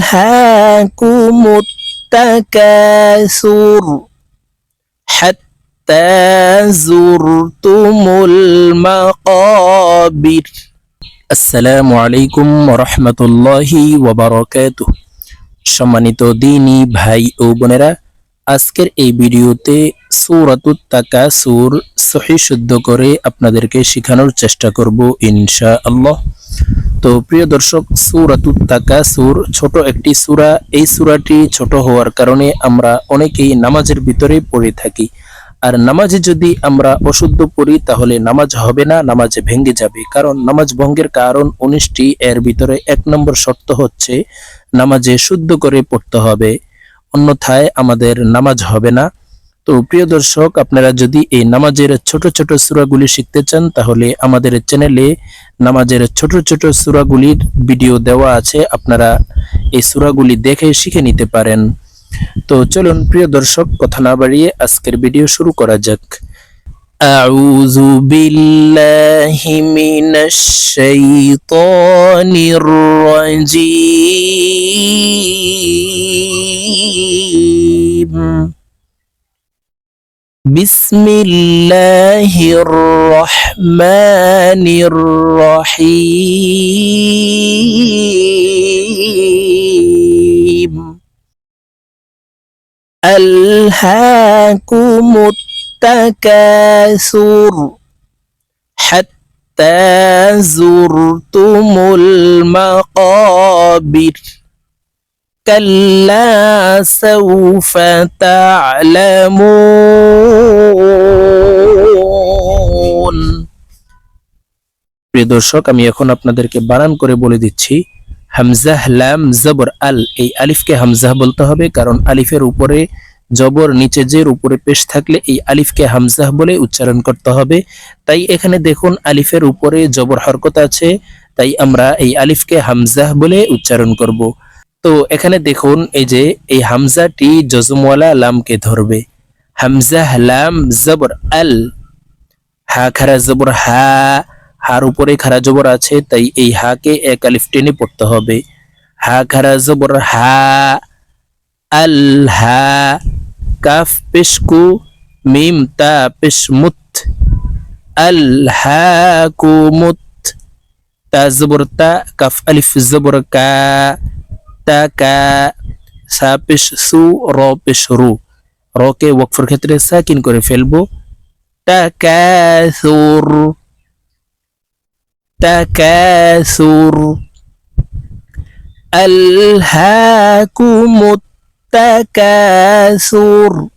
ألهاكم التكاثر حتى زرتم المقابر আসসালামু আলাইকুম রহমতুল্লাহি ওবরাকাত সম্মানিত দিনী ভাই ও বোনেরা আজকের এই ভিডিওতে তাকা সুর সহি শুদ্ধ করে আপনাদেরকে শেখানোর চেষ্টা করব ইনশা আল্লাহ তো প্রিয় দর্শক সুরাতুত তাকা সুর ছোট একটি সূরা। এই সূরাটি ছোট হওয়ার কারণে আমরা অনেকেই নামাজের ভিতরে পড়ে থাকি। আর নামাজে যদি আমরা অশুদ্ধ পড়ি, তাহলে নামাজ হবে না, নামাজে ভেঙে যাবে। কারণ নামাজ ভঙ্গের কারণ উনিশটি, এর ভিতরে এক নম্বর শর্ত হচ্ছে নামাজে শুদ্ধ করে পড়তে হবে। অন্যথায় আমাদের নামাজ হবে না তো প্রিয় দর্শক আপনারা যদি এই নামাজের ছোট ছোট সূরাগুলি শিখতে চান তাহলে আমাদের চ্যানেলে নামাজের ছোট ছোট সূরাগুলির ভিডিও দেওয়া আছে আপনারা এই সূরাগুলি দেখে শিখে নিতে পারেন তো চলুন প্রিয় দর্শক কথা না বাড়িয়ে আজকের ভিডিও শুরু করা যাক أعوذ بالله من الشيطان الرجيم بسم الله الرحمن الرحيم. ألهاكم التكاثر حتى زرتم المقابر. كلا سوف تعلمون প্রিয় দর্শক আমি এখন আপনাদেরকে বানান করে বলে দিচ্ছি হামজাহ লাম জবর আল এই আলিফকে হামজাহ বলতে হবে কারণ আলিফের উপরে জবর নিচে জের উপরে পেশ থাকলে এই আলিফকে হামজাহ বলে উচ্চারণ করতে হবে তাই এখানে দেখুন আলিফের উপরে জবর হরকত আছে তাই আমরা এই আলিফকে হামজাহ বলে উচ্চারণ করব তো এখানে দেখুন এই যে, এই হামজাটি জজমওয়ালা লামকে ধরবে। হামজা লাম জবর আল, হা খারা জবর হা, হার উপরে খারা জবর আছে, তাই এই হাকে এক আলিফ টেনে পড়তে হবে। হা খারা জবর হা, আল হা, কাফ পেশকু, মিম তা পেশ মুত আল হা কু মুত, তা জবর তা, কাফ আলিফ জবর কা। কা সা পেশ সু র পেশ রু। রকে ওয়াকফের ক্ষেত্রে সাকিন করে ফেলব। তাকাসুর তাকাসুর আলহাকুমুত তাকাসুর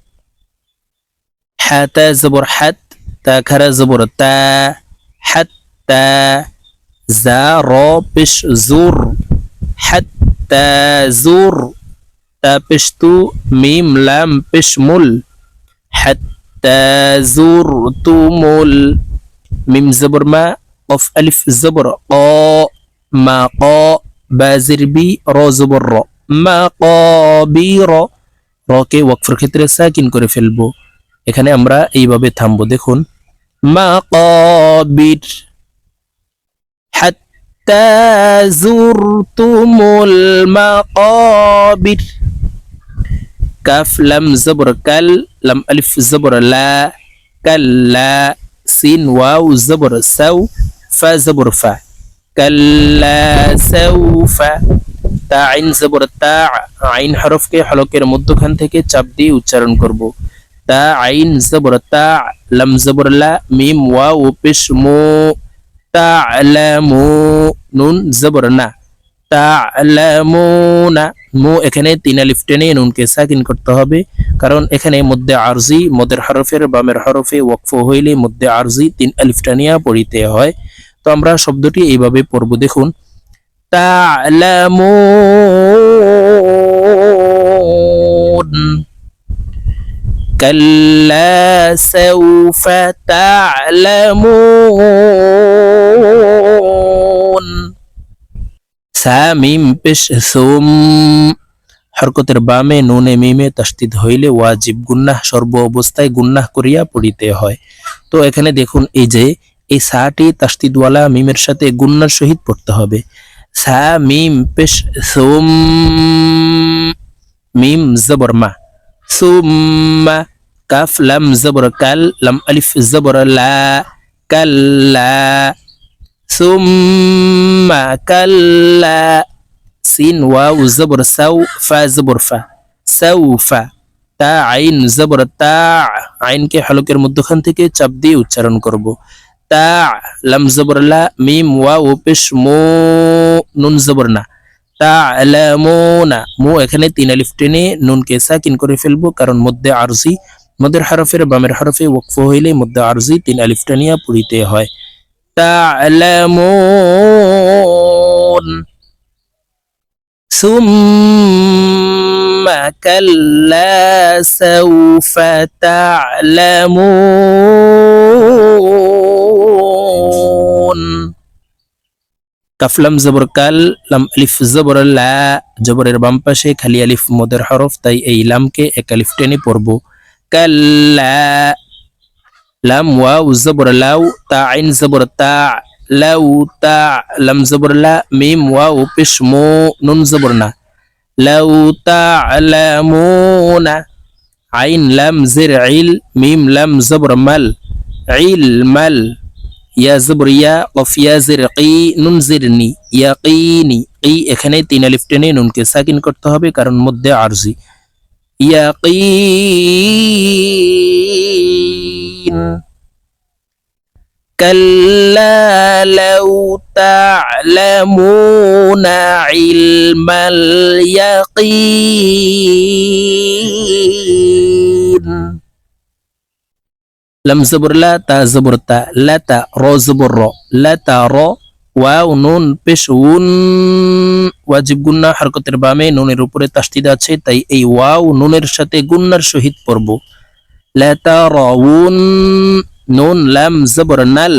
হাতা জবর হাত তা খারা জবর তা। হাত তা জা র পেশ জুর। হাত তাজুর তা পেশতু, মিম, লাম, পেশমুল। হাত্তাজুর তুমুল মিম, জবর, মা, কফ, আলিফ, জবর, ক, মা, ক, বাজির, বি, র, জবর, র। মা, ক, বি, র। রকে ওয়াকফের ক্ষেত্রে সাকিন করে ফেলব। এখানে আমরা এইভাবে থামবো। দেখুন, মা, ক বির কাফ লাম জবর কাল লাম আলিফ জবর লা কাল্লা সিন ওয়াও জবর সাউ ফা জবর ফা কাল্লা সাউফা তা আইন জবর তা আইন হরফকে হলকের মধ্যখান থেকে চাপ দিয়ে উচ্চারণ করব। তা আইন জবর তা লাম জবর লা মিম ওয়াও পেশ মো তা'লামু নুন জবর না তা'লামুনা মু এখানে তিন আলিফ টেনে নুনকে সাকিন করতে হবে কারণ এখানে মধ্যে আরজি মদের হরফের বামের হরফে ওয়াকফ হইলে মধ্যে আরজি তিন আলিফ টানিয়া পড়িতে হয় তো আমরা শব্দটি এইভাবে পড়ব দেখুন তা তা'লামুন كلا سوف تعلمون সামিম পেশ সুম হরকতের বামে নুনে মিমে তাস্তিদ হইলে ওয়াজিব গুন্নাহ সর্ব অবস্থায় গুন্নাহ করিয়া পড়িতে হয় তো এখানে দেখুন এই যে এই সাটি তাস্তিদওয়ালা মিমের সাথে গুন্নার সহিত পড়তে হবে সা মিম পেশ সুম মিম জবর মা সুম্মা কাফ লাম জবর কাল লাম আলিফ জবর লা কাল্লা সুম্মা কাল্লা সিন ওয়াও জবর সাউ ফা জবর ফা সাউফা তা আইন জবর তা আইনকে হলকের মধ্যখান থেকে চাপ দিয়ে উচ্চারণ করব তা লাম জবর লা মিম ওয়াও পেশ মো নুন জবর না তা'লামুনা। মু এখানে তিন আলিফ টেনে নুনকে সাকিন করে ফেলব, কারণ মধ্যে আরজি মদের হরফের বামের হরফে ওয়াকফ হইলে মধ্যে আরজি তিন আলিফ টানিয়া পড়িতে হয়। তা'লামুন। সুম্মা কাল্লা সাউফা তা'লামুন। কাফলাম জবর কাল, লাম আলিফ জবর লা, জবরের বাম পাশে খালি আলিফ মদের হরফ, তাই এই লামকে এক আলিফ টেনে পড়ব। কাল্লা লাম ওয়াও জবর লাউ, তা আইন জবর তা, লাউ তা, লাম জবর লা, মিম ওয়াও পেশ মো, নুন জবর না। লাউ তা আলামুনা আইন লাম জির ইল মিম লাম জবর মাল ইল মাল। ইয়া জবর ইয়া কফ ইয়া জির কি নুন জিরনি ইয়াকিনি কি এখানে তিন আলিফ টেনে নুনকে সাকিন করতে হবে কারণ মধ্যে আরজি ইয়াকিন كلا لو تعلمون علم اليقين লাম জবর লা তা জবর তা লা তা র জবর র লা তা র ওয়াও নুন পেশ উন ওয়াজিব গুন্না হরকতের বামে নুনের উপরে তাস্তিদ আছে তাই এই ওয়াও নুনের সাথে গুন্নার সহিত পড়ব লা তা র উন নুন লাম জবর নাল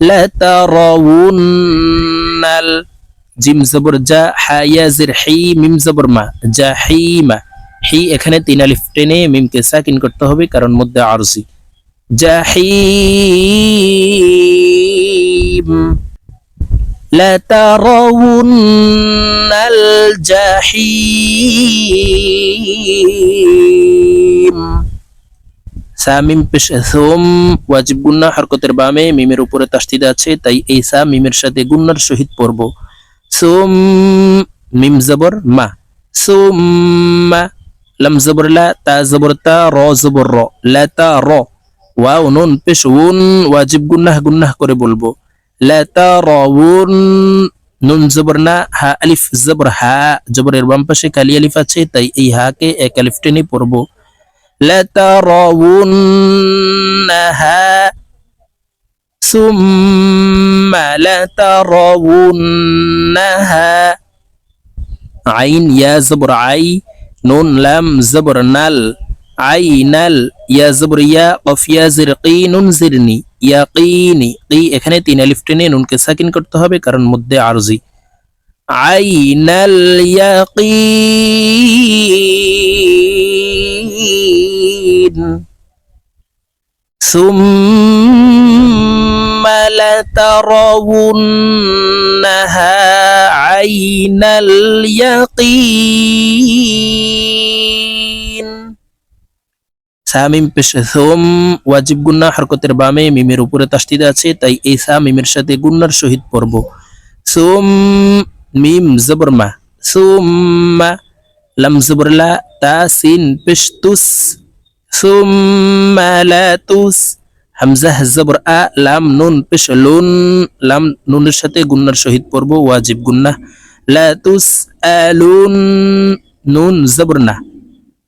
লা তা র উন নাল জিম জবর জা হায়াজির হি মিম জবর মা জা হিমা হি এখানে তিন আলিফ টেনে মিমকে সাকিন করতে হবে কারণ মধ্যে আরজি জাহিম لترون الجحيم সামিম পেশ সোম ওয়াজিব গুন্না হরকতের বামে মিমের উপরে তাস্তিদ আছে তাই এই সা মিমের সাথে গুন্নার সহিত পড়ব সোম মিম জবর মা সোম্মা লাম জবর লা তা জবর তা র জবর র লা তা র ওয়াও নুন পেশ উন ওয়াজিব গুন্নাহ গুন্নাহ করে বলবো লা তা রাউন নুন জবর না হা আলিফ জবর হা জবরের বাম পাশে কালি আলিফ আছে তাই এই হাকে এক আলিফ টেনে পড়বো لترونها ثم لترونها عين يا زبر عي نون لام زبر نل আইনাল ইয়া জবর ইয়া কফ ইয়া জিরকি নুন জিরনি ইয়াকিনি কি এখানে তিন আলিফ টেনে নুনকে সাকিন করতে হবে কারণ মধ্যে আরজি আইনাল ইয়াকিন ثم لترونها عين اليقين সামিম পেশ সোম ওয়াজিব গুন্না হরকতের বামে মিমের উপরে তাস্তিদ আছে, তাই এই সা মিমের সাথে গুন্নার সহিত পড়ব সোম মিম জবরমা সোম্মা লাম জবরলা তা সিন পেশ তুস সোম্মা তুস হামজা জবর আ লাম নুন পেশ লুন লাম নুনের সাথে গুন্নার সহিত পড়ব ওয়াজিব গুন্না লা তুস আলুন নুন জবরনা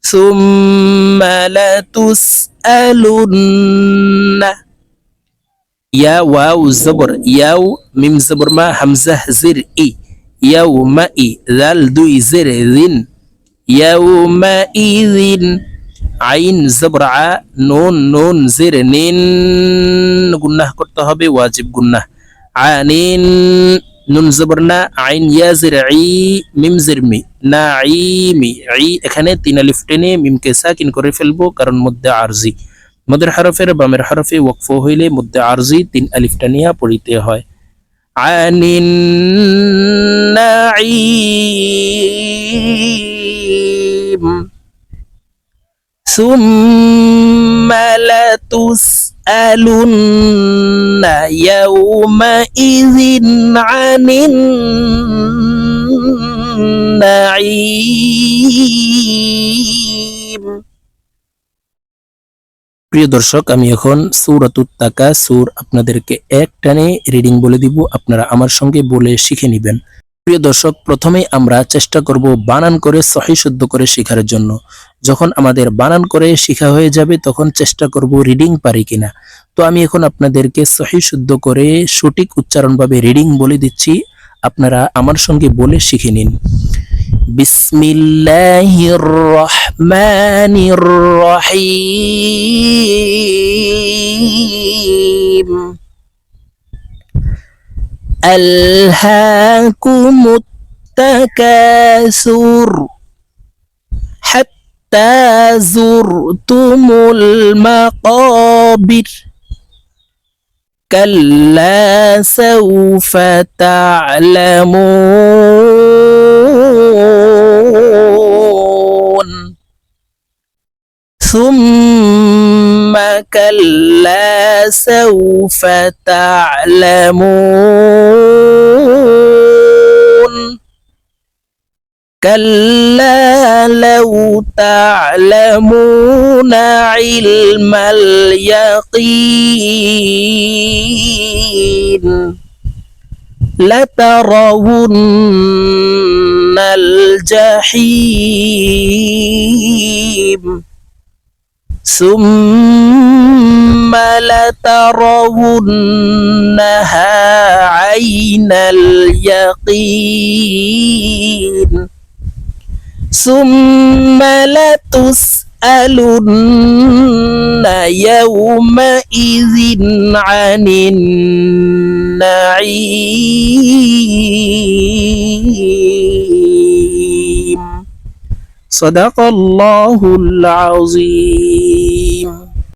ثم لتسألن يا واو زبر ياو ميم زبر ما همزة زر إي يوم إي ذال دوي زر ذن يوم إي ذن عين زبر ع نون نون زر نين قلنا كرتها بواجب قلنا عانين নুন জবর না আইন ইয়া জির ই মিম জির মি না ই মি ই এখানে তিন আলিফ টেনে মিমকে সাকিন করে ফেলবো কারণ মধ্যে আরজি মদের হরফের বামের হরফে ওয়াকফ হইলে মধ্যে আরজি তিন আলিফ টানিয়া পড়িতে হয় عن النعيم ثم لتسألن يومئذ عن النعيم প্রিয় দর্শক আমি এখন সূরাতুত তাকাসুর আপনাদেরকে এক টানে রিডিং বলে দিব আপনারা আমার সঙ্গে বলে শিখে নেবেন প্রিয় দর্শক প্রথমেই আমরা চেষ্টা করব বানান করে সহি শুদ্ধ করে শেখার জন্য যখন আমাদের বানান করে শিখা হয়ে যাবে, তখন চেষ্টা করব রিডিং পারি কিনা। তো আমি এখন আপনাদেরকে সহি শুদ্ধ করে সঠিক উচ্চারণভাবে রিডিং বলে দিচ্ছি। আপনারা আমার সঙ্গে বলে শিখে নিন। বিসমিল্লাহির حتى زرتم المقابر. كلا سوف تعلمون. ثم كلا سوف تعلمون. كلا لو تعلمون علم اليقين لترون الجحيم ثم لترونها عين اليقين ثم لتسألن يومئذ عن النعيم. صدق الله العظيم.